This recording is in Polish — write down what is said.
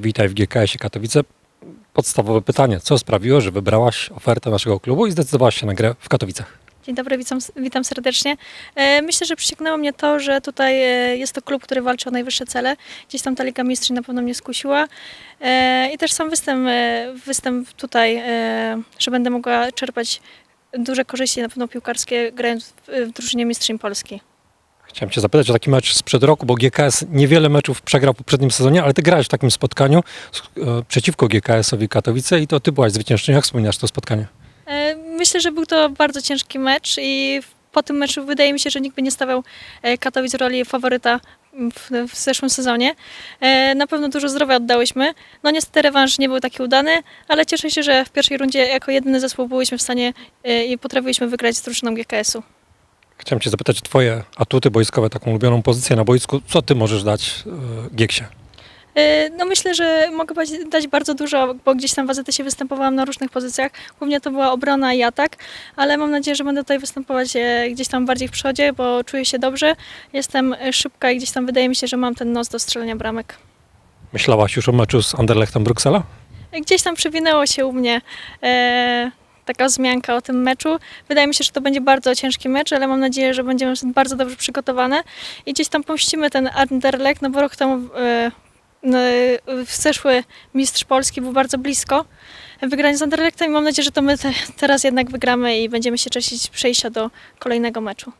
Witaj w GKS-ie Katowice. Podstawowe pytanie. Co sprawiło, że wybrałaś ofertę naszego klubu i zdecydowałaś się na grę w Katowicach? Dzień dobry, witam, witam serdecznie. E, Myślę, że przyciągnęło mnie to, że tutaj e, jest to klub, który walczy o najwyższe cele. Gdzieś tam ta Liga Mistrzów na pewno mnie skusiła. E, I też sam występ, występ tutaj, że będę mogła czerpać duże korzyści na pewno piłkarskie grając w, w drużynie Mistrzem Polski. Chciałem Cię zapytać o taki mecz sprzed roku, bo GKS niewiele meczów przegrał w poprzednim sezonie, ale Ty grałeś w takim spotkaniu e, przeciwko GKS-owi Katowice i to Ty byłaś zwyciężczynią. Jak wspominasz to spotkanie? E, Myślę, że był to bardzo ciężki mecz i po tym meczu wydaje mi się, że nikt by nie stawiał e, Katowic w roli faworyta w, w zeszłym sezonie. Na pewno dużo zdrowia oddałyśmy. No niestety rewanż nie był taki udany, ale cieszę się, że w pierwszej rundzie jako jedyny zespół byliśmy w stanie i potrafiliśmy wygrać z drużyną GKS-u. Chciałem Cię zapytać o Twoje atuty boiskowe, taką ulubioną pozycję na boisku. Co Ty możesz dać e, Gieksie? E, No myślę, że mogę dać- bardzo dużo, bo gdzieś tam w AZS-ie występowałam na różnych pozycjach. Głównie to była obrona i atak, ale mam nadzieję, że będę tutaj występować e, gdzieś tam bardziej w przodzie, bo czuję się dobrze. Jestem szybka i gdzieś tam wydaje mi się, że mam ten nos do strzelania bramek. Myślałaś już o meczu z Anderlechtem Bruksela? Gdzieś tam przewinęło się u mnie taka wzmianka o tym meczu. Wydaje mi się, że to będzie bardzo ciężki mecz, ale mam nadzieję, że będziemy bardzo dobrze przygotowane i gdzieś tam pomścimy ten Anderlecht, no bo rok temu e, no, zeszły mistrz Polski był bardzo blisko wygrania z Anderlechtem i mam nadzieję, że to my te, teraz jednak wygramy i będziemy się cieszyć przejścia do kolejnego meczu.